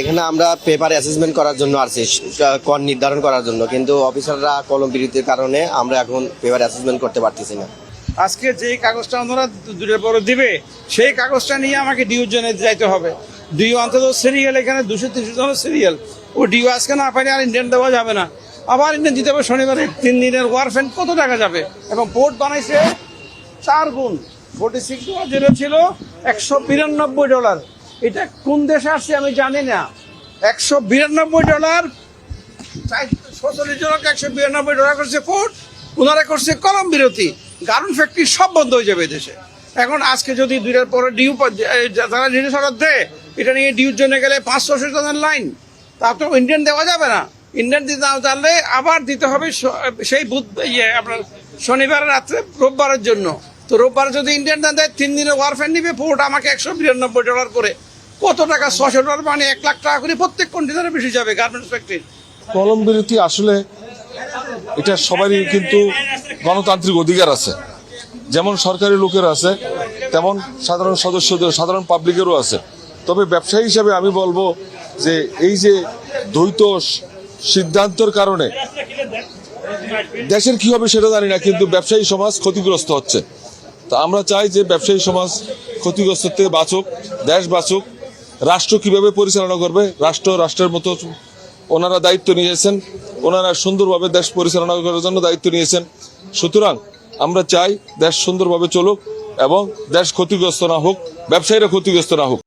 এখানে আমরা paper assessment করার জন্য আসছি কর নির্ধারণ করার জন্য। কিন্তু অফিসাররা কলম বিরতির কারণে আমরা এখন পেপার অ্যাসেসমেন্ট করতে পারতেছি না। আজকে যেই কাগজটা ওনারা দূরের পরে দিবে, সেই কাগজটা নিয়ে আমাকে ডিউ জনে যাইতে হবে। ডিউ অন্তত সিরিয়াল এখানে দুশো, তিনশো জনের সিরিয়াল ও ডিউ আজকে না পাইলে আর ইন্ডিয়ান দেওয়া যাবে না। আবার ইন্ডিয়ান দিতে হবে শনিবারে, তিন দিনের ওয়ারফেন কত টাকা যাবে? এবং পোর্ট বানাইছে চার গুণ। ফোর্টি সিক্স যেটা ছিল একশো বিরানব্বই ডলার এটা কোন দেশে আসছে আমি জানি না। একশো বিরানব্বই ডলার ছচল্লিশ জনকে একশো বিরানব্বই ডলার করছে কোর্ট ওনারা করছে কলম বিরতি। গার্মেন্ট ফ্যাক্টরি সব বন্ধ হয়ে যাবে দেশে। এখন আজকে যদি দুইটার পরে ডিউ এ, জিনিস অর্ডার দেয় এটা নিয়ে ডিউর জন্য গেলে পাঁচশো জনের লাইন। তা তো ইন্ডিয়ান দেওয়া যাবে না। ইন্ডিয়ান দিতে না তাহলে আবার দিতে হবে সেই বুধ ইয়ে আপনার শনিবার রাত্রে রোববারের জন্য। তো রোববার যদি ইন্ডিয়ান দেন দেয় তিন দিনের ওয়ারফেয়ার নিবে পোর্ট আমাকে একশো বিরানব্বই ডলার করে। কত টাকা ছশো ডলার মানে এক লাখ টাকা করে প্রত্যেক কন্টেনারে বেশি যাবে গার্মেন্টস ফ্যাক্টরি কলম বিরতি আসলে এটা সবারই কিন্তু গণতান্ত্রিক অধিকার আছে। যেমন সরকারি লোকের আছে, তেমন সাধারণ সদস্যদের, সাধারণ পাবলিকেরও আছে। তবে ব্যবসায়ী হিসাবে আমি বলব যে এই যে দ্বৈত সিদ্ধান্তর কারণে দেশের কি হবে সেটা জানি না, কিন্তু ব্যবসায়ী সমাজ ক্ষতিগ্রস্ত হচ্ছে। তা আমরা চাই যে ব্যবসায়ী সমাজ ক্ষতিগ্রস্ত থেকে বাঁচুক, দেশ বাঁচুক রাষ্ট্র কীভাবে পরিচালনা করবে? রাষ্ট্র রাষ্ট্রের মতো ওনারা দায়িত্ব নিয়েছেন। ওনারা সুন্দরভাবে দেশ পরিচালনা করার জন্য দায়িত্ব নিয়েছেন। সুতরাং আমরা চাই দেশ সুন্দরভাবে চলুক এবং দেশ ক্ষতিগ্রস্ত না হোক, ব্যবসায়ীরা ক্ষতিগ্রস্ত না হোক।